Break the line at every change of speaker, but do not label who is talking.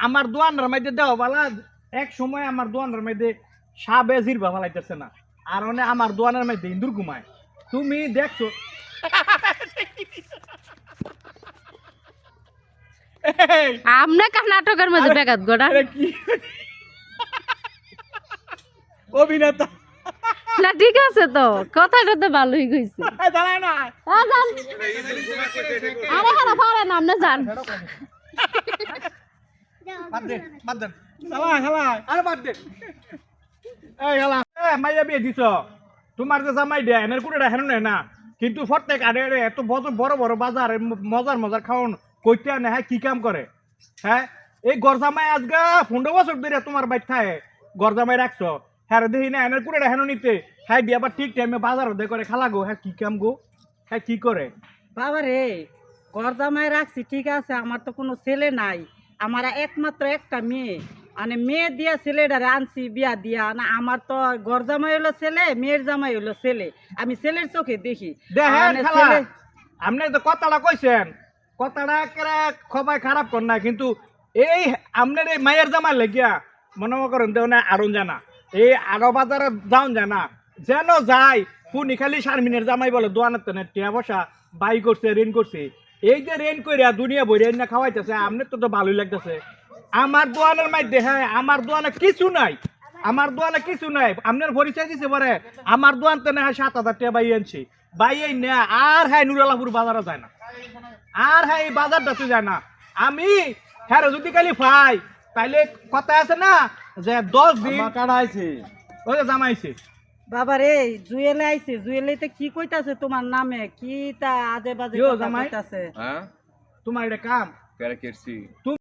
আমার দোয়ানের মধ্যে দেওয়া বালা এক সময় আমার দোয়ানের মধ্যে সাবে জিরবা ফালাইতেছে না। আর মানে আমার দোয়ানের মধ্যে ইন্দুর ঘুমায়। তুমি দেখছ? এই,
আমনে নাটকের মধ্যে বেগাত গোড়া
অভিনেতা।
না ঠিক আছে তো। কথাটা তো ভালোই কইছে।
দাঁড়ায় না।
আ, যান। আরে হারা পারে না আপনি যান।
বাদ দে বাদ দে। হালা হালা আরে বাদ দে। এই হালা এ মাইয়া বিয়ে দিছ। তোমার যে জামাই দে এনের কুড়েটা হেন না। কিন্তু প্রত্যেক আরে আরে এত বড় বড় বড় বাজার মজার মজার খাওন কইতে আনে হ্যাঁ কি কাম করে? হ্যাঁ? এই গরজামাই আজকে পনেরো বছর ধরে তোমার বাইর থাকে। গরজামাই রাখছো। হ্যাঁ দেখি না এনের কুড়েটা হেন নিতে। হ্যাঁ দিয়ে আবার ঠিক টাইমে বাজার দে করে খালা গো। হ্যাঁ কি কাম গো? হ্যাঁ কি করে?
বাবা রে ঘর জামাই রাখছি ঠিক আছে আমার তো কোনো ছেলে নাই। আমার একমাত্র একটা মেয়ে। মানে মেয়ে দিয়া ছেলেটারে আনছি বিয়া দিয়া। না আমার তো ঘর জামাই হলো ছেলে মেয়ের জামাই হলো ছেলে। আমি ছেলের চোখে দেখি। মানে
আপনি তো কথাটা কইছেন। কথাটা কেরা খবাই খারাপ কর না কিন্তু এই আপনার এই মায়ের জামাই লেগিয়া মনে করেন দেও না আরন জানা। এই আরও বাজারে যাওন জানা। যেন যায় পুনি খালি শারমিনের জামাই বলে দোয়ানের টিয়া বসা বাই করছে ঋণ করছে। এই যে রেন কইরা দুনিয়া না খাওয়াইতেছে তো তো ভালোই লাগতেছে। আমার দোয়ানের মাইধ্যে হ্যাঁ আমার দোয়ানে কিছু নাই। আমার দোয়ানে কিছু নাই। আপনার পরিচয় দিছে পরে আমার দোয়ান তো না সাত হাজার টাকা বাই আনছি। বাই এই না আর হ্যাঁ নুরালাপুর বাজারে যায় না। আর হ্যাঁ এই বাজারটা তো যায় না। আমি হ্যাঁ যদি কালি পাই তাইলে কথা আছে না যে দশ দিন
কাটাইছে
ওই জামাইছে
বাবা রে জুয়েলে আইছে জুয়েলেতে কি কইতাছে তোমার নামে? কি তা আজে বাজে কথা কইতাছে?
হ্যাঁ?
তোমার এটা কাম।
কেরা কেরছি